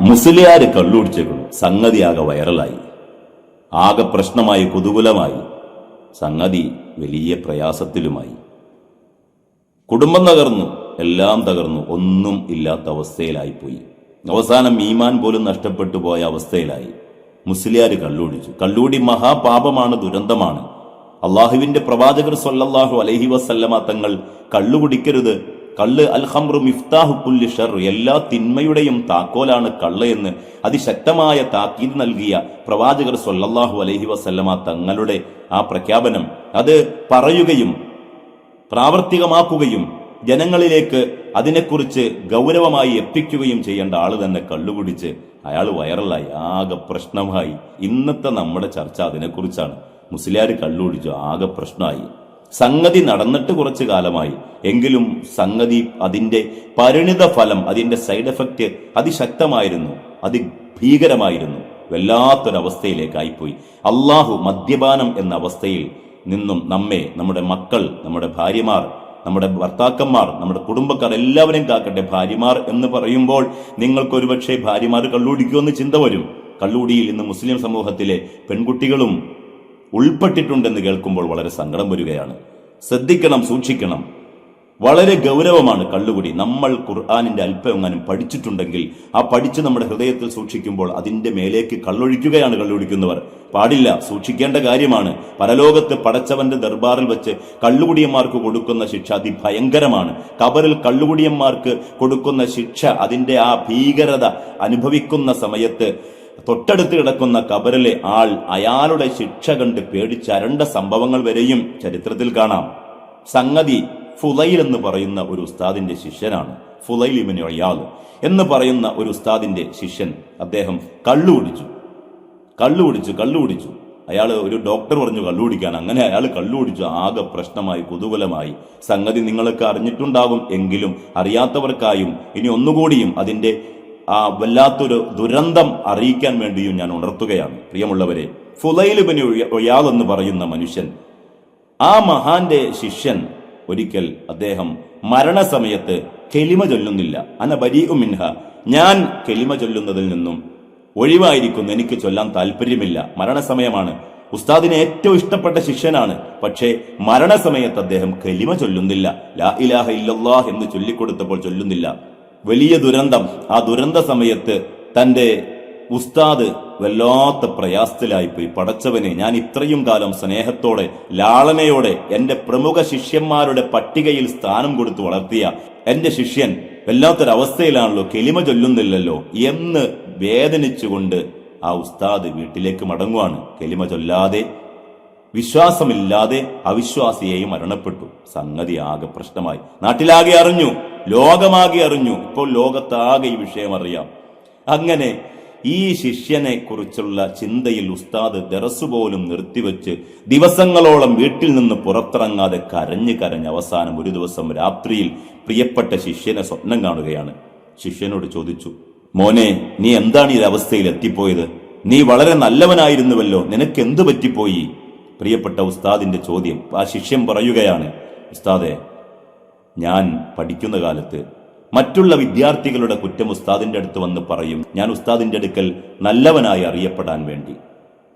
മുസ്ലിയാര് കള്ളുടിച്ചേക്കുന്നു സംഗതി ആകെ വൈറലായി. ആകെ പ്രശ്നമായി കുതുകുലമായി സംഗതി വലിയ പ്രയാസത്തിലുമായി. കുടുംബം തകർന്നു എല്ലാം തകർന്നു ഒന്നും ഇല്ലാത്ത അവസ്ഥയിലായിപ്പോയി. അവസാനം ഈമാൻ പോലും നഷ്ടപ്പെട്ടു പോയ അവസ്ഥയിലായി. മുസ്ലിയാർ കള്ളുടിച്ചു കള്ളൂടി മഹാപാപമാണ് ദുരന്തമാണ്. അള്ളാഹുവിന്റെ പ്രവാചകർ സൊല്ലാഹു അലഹി വസല്ലമ തങ്ങൾ കള്ളു അൽ അൽഹംറു മിഫ്താഹു കുല്ലി ഷർ എല്ലാ തിന്മയുടെയും താക്കോലാണ് കള്ള് എന്ന് അതിശക്തമായ താക്കീത് നൽകിയ പ്രവാചകർ സൊല്ലാഹു അലഹി വസല്ലമ തങ്ങളുടെ ആ പ്രഖ്യാപനം. അത് പറയുകയും പ്രാവർത്തികമാക്കുകയും ജനങ്ങളിലേക്ക് അതിനെക്കുറിച്ച് ഗൗരവമായി എത്തിക്കുകയും ചെയ്യേണ്ട ആൾ തന്നെ കള്ളുകുടിച്ച് അയാൾ വൈറലായി ആകെ പ്രശ്നമായി. ഇന്നത്തെ നമ്മുടെ ചർച്ച അതിനെക്കുറിച്ചാണ്. മുസ്ലിയാർ കള്ളുകുടിച്ചു ആകെ പ്രശ്നമായി. സംഗതി നടന്നിട്ട് കുറച്ചു കാലമായി. എങ്കിലും സംഗതി അതിന്റെ പരിണിത ഫലം അതിന്റെ സൈഡ് എഫക്റ്റ് അതിശക്തമായിരുന്നു. അതി അതിഭീകരമായിരുന്നു വല്ലാത്തൊരവസ്ഥയിലേക്കായിപ്പോയി. അള്ളാഹു മദ്യപാനം എന്ന അവസ്ഥയിൽ നിന്നും നമ്മെ നമ്മുടെ മക്കൾ നമ്മുടെ ഭാര്യമാർ നമ്മുടെ ഭർത്താക്കന്മാർ നമ്മുടെ കുടുംബക്കാർ എല്ലാവരെയും കാക്കട്ടെ. ഭാര്യമാർ എന്ന് പറയുമ്പോൾ നിങ്ങൾക്ക് പക്ഷേ ഭാര്യമാർ കള്ളുടിക്കുമെന്ന് ചിന്ത വരും. കള്ളുടിയിൽ ഇന്ന് മുസ്ലിം സമൂഹത്തിലെ പെൺകുട്ടികളും ഉൾപ്പെട്ടിട്ടുണ്ടെന്ന് കേൾക്കുമ്പോൾ വളരെ സങ്കടം വരികയാണ്. ശ്രദ്ധിക്കണം സൂക്ഷിക്കണം. വളരെ ഗൗരവമാണ് കള്ളുകുടി. നമ്മൾ ഖുർആാനിന്റെ അല്പമെങ്ങാനും പഠിച്ചിട്ടുണ്ടെങ്കിൽ ആ പഠിച്ച് നമ്മുടെ ഹൃദയത്തിൽ സൂക്ഷിക്കുമ്പോൾ അതിന്റെ മേലേക്ക് കള്ളൊഴിക്കുകയാണ് കള്ളുകുടിക്കുന്നവർ. പാടില്ല സൂക്ഷിക്കേണ്ട കാര്യമാണ്. പരലോകത്ത് പടച്ചവന്റെ ദർബാറിൽ വെച്ച് കള്ളുകുടിയന്മാർക്ക് കൊടുക്കുന്ന ശിക്ഷ അതിഭയങ്കരമാണ്. കബറിൽ കള്ളുകുടിയന്മാർക്ക് കൊടുക്കുന്ന ശിക്ഷ അതിന്റെ ആ ഭീകരത അനുഭവിക്കുന്ന സമയത്ത് തൊട്ടടുത്ത് കിടക്കുന്ന കബറിലെ ആൾ അയാളുടെ ശിക്ഷ കണ്ട് പേടിച്ചരണ്ട സംഭവങ്ങൾ വരെയും ചരിത്രത്തിൽ കാണാം. സംഗതി ഫുലൈൽ എന്ന് പറയുന്ന ഒരു ഉസ്താദിന്റെ ശിഷ്യനാണ്. ഫുലൈൽ ഇമിന് അയാൾ എന്ന് പറയുന്ന ഒരു ഉസ്താദിന്റെ ശിഷ്യൻ അദ്ദേഹം കള്ളു കുടിച്ചു. കള്ളു കുടിച്ചു കള്ളു കുടിച്ചു. അയാൾ ഒരു ഡോക്ടർ പറഞ്ഞു കള്ളു കുടിക്കാൻ. അങ്ങനെ അയാൾ കള്ളു കുടിച്ചു. ആകെ പ്രശ്നമായി കുതൂഹലമായി. സംഗതി നിങ്ങളൊക്കെ അറിഞ്ഞിട്ടുണ്ടാകും. എങ്കിലും അറിയാത്തവർക്കായും ഇനി ഒന്നുകൂടിയും അതിന്റെ ആ വല്ലാത്തൊരു ദുരന്തം അറിയിക്കാൻ വേണ്ടിയും ഞാൻ ഉണർത്തുകയാണ്. പ്രിയമുള്ളവരെ ഫുലൈലുബിന് ഒയാൾ എന്ന് പറയുന്ന മനുഷ്യൻ ആ മഹാന്റെ ശിഷ്യൻ ഒരിക്കൽ അദ്ദേഹം മരണസമയത്ത് കെലിമ ചൊല്ലുന്നില്ല. അന ബരീഉ മിൻഹ ഞാൻ കെലിമ ചൊല്ലുന്നതിൽ നിന്നും ഒഴിവായിരിക്കുന്നു എനിക്ക് ചൊല്ലാൻ താല്പര്യമില്ല മരണസമയമാണ്. ഉസ്താദിന് ഏറ്റവും ഇഷ്ടപ്പെട്ട ശിഷ്യനാണ്. പക്ഷേ മരണസമയത്ത് അദ്ദേഹം കലിമ ചൊല്ലുന്നില്ല. ലാ ഇലാഹ ഇല്ലല്ലാഹ് എന്ന് ചൊല്ലിക്കൊടുത്തപ്പോൾ ചൊല്ലുന്നില്ല. വലിയ ദുരന്തം ആ ദുരന്ത സമയത്ത് തന്റെ ഉസ്താദ് വല്ലാത്ത പ്രയാസത്തിലായിപ്പോയി. പടച്ചവനെ ഞാൻ ഇത്രയും കാലം സ്നേഹത്തോടെ ലാളനയോടെ എന്റെ പ്രമുഖ ശിഷ്യന്മാരുടെ പട്ടികയിൽ സ്ഥാനം കൊടുത്തു വളർത്തിയ എന്റെ ശിഷ്യൻ വല്ലാത്തൊരവസ്ഥയിലാണല്ലോ കെലിമ ചൊല്ലുന്നില്ലല്ലോ എന്ന് വേദനിച്ചുകൊണ്ട് ആ ഉസ്താദ് വീട്ടിലേക്ക് മടങ്ങുവാണ്. കെലിമ ചൊല്ലാതെ വിശ്വാസമില്ലാതെ അവിശ്വാസിയായി മരണപ്പെട്ടു. സംഗതി ആകെ പ്രശ്നമായി. നാട്ടിലാകെ അറിഞ്ഞു. ലോകമാകെ അറിഞ്ഞു. ഇപ്പോൾ ലോകത്താകെ ഈ വിഷയം അറിയാം. അങ്ങനെ ഈ ശിഷ്യനെ കുറിച്ചുള്ള ചിന്തയിൽ ഉസ്താദ് ദറസ് പോലും നിർത്തിവെച്ച് ദിവസങ്ങളോളം വീട്ടിൽ നിന്ന് പുറത്തിറങ്ങാതെ കരഞ്ഞു കരഞ്ഞ് അവസാനം ഒരു ദിവസം രാത്രിയിൽ പ്രിയപ്പെട്ട ശിഷ്യനെ സ്വപ്നം കാണുകയാണ്. ശിഷ്യനോട് ചോദിച്ചു മോനെ നീ എന്താണ് ഈ അവസ്ഥയിൽ എത്തിപ്പോയത്? നീ വളരെ നല്ലവനായിരുന്നുവല്ലോ. നിനക്ക് എന്ത് പറ്റിപ്പോയി? പ്രിയപ്പെട്ട ഉസ്താദിന്റെ ചോദ്യം ആ ശിഷ്യൻ പറയുകയാണ് ഉസ്താദെ ഞാൻ പഠിക്കുന്ന കാലത്ത് മറ്റുള്ള വിദ്യാർത്ഥികളുടെ കുറ്റം ഉസ്താദിന്റെ അടുത്ത് വന്ന് പറയും. ഞാൻ ഉസ്താദിന്റെ അടുക്കൽ നല്ലവനായി അറിയപ്പെടാൻ വേണ്ടി.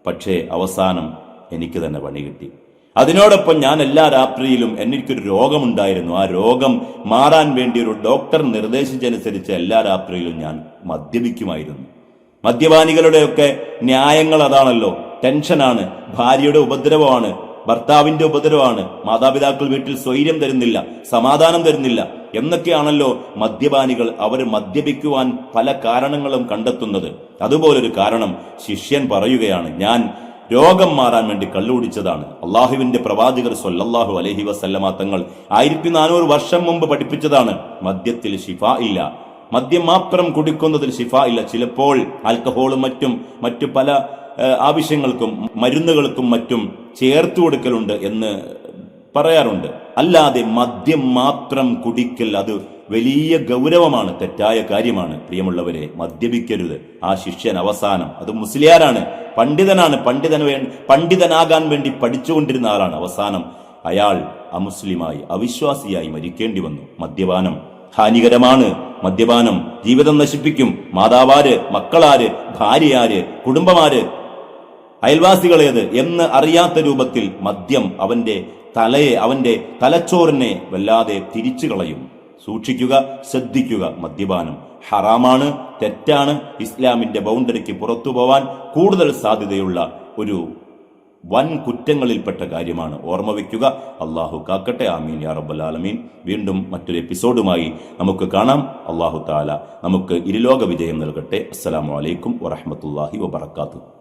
പക്ഷേ അവസാനം എനിക്ക് തന്നെ പണി കിട്ടി. അതിനോടൊപ്പം ഞാൻ എല്ലാ രാത്രിയിലും എനിക്കൊരു രോഗമുണ്ടായിരുന്നു. ആ രോഗം മാറാൻ വേണ്ടി ഒരു ഡോക്ടർ നിർദ്ദേശിച്ചനുസരിച്ച് എല്ലാ രാത്രിയിലും ഞാൻ മദ്യപിക്കുമായിരുന്നു. മദ്യപാനികളുടെയൊക്കെ ന്യായങ്ങൾ അതാണല്ലോ. ടെൻഷനാണ് ഭാര്യയുടെ ഉപദ്രവമാണ് ഭർത്താവിന്റെ ഉപദ്രവമാണ് മാതാപിതാക്കൾ വീട്ടിൽ സ്വൈര്യം തരുന്നില്ല സമാധാനം തരുന്നില്ല എന്നൊക്കെയാണല്ലോ മദ്യപാനികൾ അവർ മദ്യപിക്കുവാൻ പല കാരണങ്ങളും കണ്ടെത്തുന്നത്. അതുപോലൊരു കാരണം ശിഷ്യൻ പറയുകയാണ് ഞാൻ രോഗം മാറാൻ വേണ്ടി കള്ളുകുടിച്ചതാണ് അള്ളാഹുവിന്റെ പ്രവാചകർ സൊല്ലാഹു അലഹി വസല്ലമ തങ്ങൾ ആയിരത്തി നാനൂറ് വർഷം മുമ്പ് പഠിപ്പിച്ചതാണ് മദ്യത്തിൽ ശിഫ ഇല്ല. മദ്യം മാത്രം കുടിക്കുന്നതിൽ ശിഫ ഇല്ല. ചിലപ്പോൾ ആൽക്കഹോളും മറ്റും മറ്റു പല ആവശ്യങ്ങൾക്കും മരുന്നുകൾക്കും മറ്റും ചേർത്ത് കൊടുക്കലുണ്ട് എന്ന് പറയാറുണ്ട്. അല്ലാതെ മദ്യം മാത്രം കുടിക്കൽ അത് വലിയ ഗൗരവമാണ് തെറ്റായ കാര്യമാണ്. പ്രിയമുള്ളവരെ മദ്യപിക്കരുത്. ആ ശിഷ്യൻ അവസാനം അത് മുസ്ലിയാരാണ് പണ്ഡിതനാണ് പണ്ഡിതന് വേ പണ്ഡിതനാകാൻ വേണ്ടി പഠിച്ചുകൊണ്ടിരുന്ന ആളാണ്. അവസാനം അയാൾ അമുസ്ലിമായി അവിശ്വാസിയായി മരിക്കേണ്ടി വന്നു. മദ്യപാനം ഹാനികരമാണ്. മദ്യപാനം ജീവിതം നശിപ്പിക്കും. മാതാവാര് മക്കളാര് ഭാര്യയാര് കുടുംബമാര്. അയൽവാസികളേത് എന്ന് അറിയാത്ത രൂപത്തിൽ മദ്യം അവന്റെ തലയെ അവന്റെ തലച്ചോറിനെ വല്ലാതെ തിരിച്ചു കളയും. സൂക്ഷിക്കുക ശ്രദ്ധിക്കുക. മദ്യപാനം ഹറാമാണ് തെറ്റാണ്. ഇസ്ലാമിന്റെ ബൗണ്ടറിക്ക് പുറത്തു പോവാൻ കൂടുതൽ സാധ്യതയുള്ള ഒരു വൻ കുറ്റങ്ങളിൽപ്പെട്ട കാര്യമാണ്. ഓർമ്മ വയ്ക്കുക. അള്ളാഹു കാക്കട്ടെ. ആമീൻ യാ റബ്ബൽ ആലമീൻ. വീണ്ടും മറ്റൊരു എപ്പിസോഡുമായി നമുക്ക് കാണാം. അള്ളാഹു താല നമുക്ക് ഇരുലോക വിജയം നൽകട്ടെ. അസ്സലാമു അലൈക്കും വറഹമത്തല്ലാഹി വബർക്കാത്തു